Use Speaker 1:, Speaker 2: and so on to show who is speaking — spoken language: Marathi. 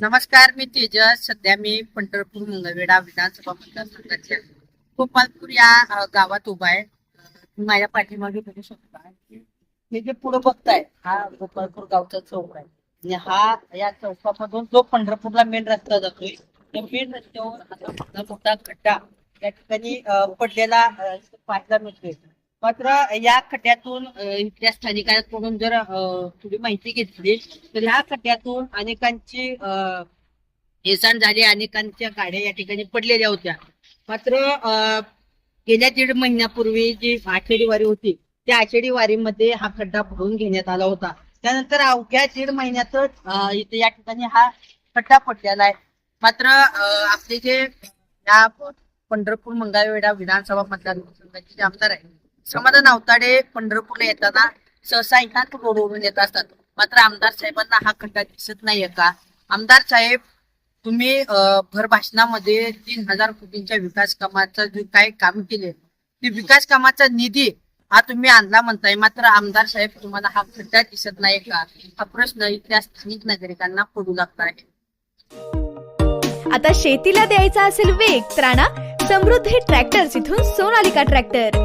Speaker 1: नमस्कार मी तेजस. सध्या मी पंढरपूर मंगळवेढा विधानसभा मतदारसंघाच्या गोपालपूर या गावात उभा आहे. माझ्या पाठीमागे बघू शकता हे जे पुढे बघताय हा गोपालपूर गावचा चौक आहे. आणि हा या चौकामधून जो पंढरपूरला मेन रस्ता जातोय त्या मेन रस्त्यावर आता मोठा मोठा खड्डा या ठिकाणी पडलेला पाहायला मिळतोय. मात्र या खड्ड्यातून इथल्या स्थानिकांकडून जर थोडी माहिती घेतली तर ह्या खड्ड्यातून अनेकांची हेसाण झाली अनेकांच्या गाड्या या ठिकाणी पडलेल्या होत्या. मात्र गेल्या दीड महिन्यापूर्वी जी आषाढी वारी होती त्या आषाढी वारीमध्ये हा खड्डा भरून घेण्यात आला होता. त्यानंतर अवघ्या दीड महिन्यातच इथे या ठिकाणी हा खड्डा पडलेला आहे. मात्र आपले जे या पंढरपूर मंगळवेढा विधानसभा मतदारसंघाचे जे आमदार आहे समाधान अवताडे पंढरपूरला येताना सहसा ह्याच रोडवरून येत असतात. मात्र आमदार साहेबांना हा खड्डा दिसत नाहीये का? आमदार साहेब तुम्ही भर भाषणामध्ये तीन हजार कोटींच्या विकास कामाचं जे काही काम केले ते विकास कामाचा निधी हा तुम्ही आणला म्हणताय. मात्र आमदार साहेब तुम्हाला हा खड्डा दिसत नाही का? हा प्रश्न इथल्या स्थानिक नागरिकांना पडू लागला आहे.
Speaker 2: आता शेतीला द्यायचा असेल वेग त्राणा समृद्धी ट्रॅक्टर इथून सोनालिका ट्रॅक्टर.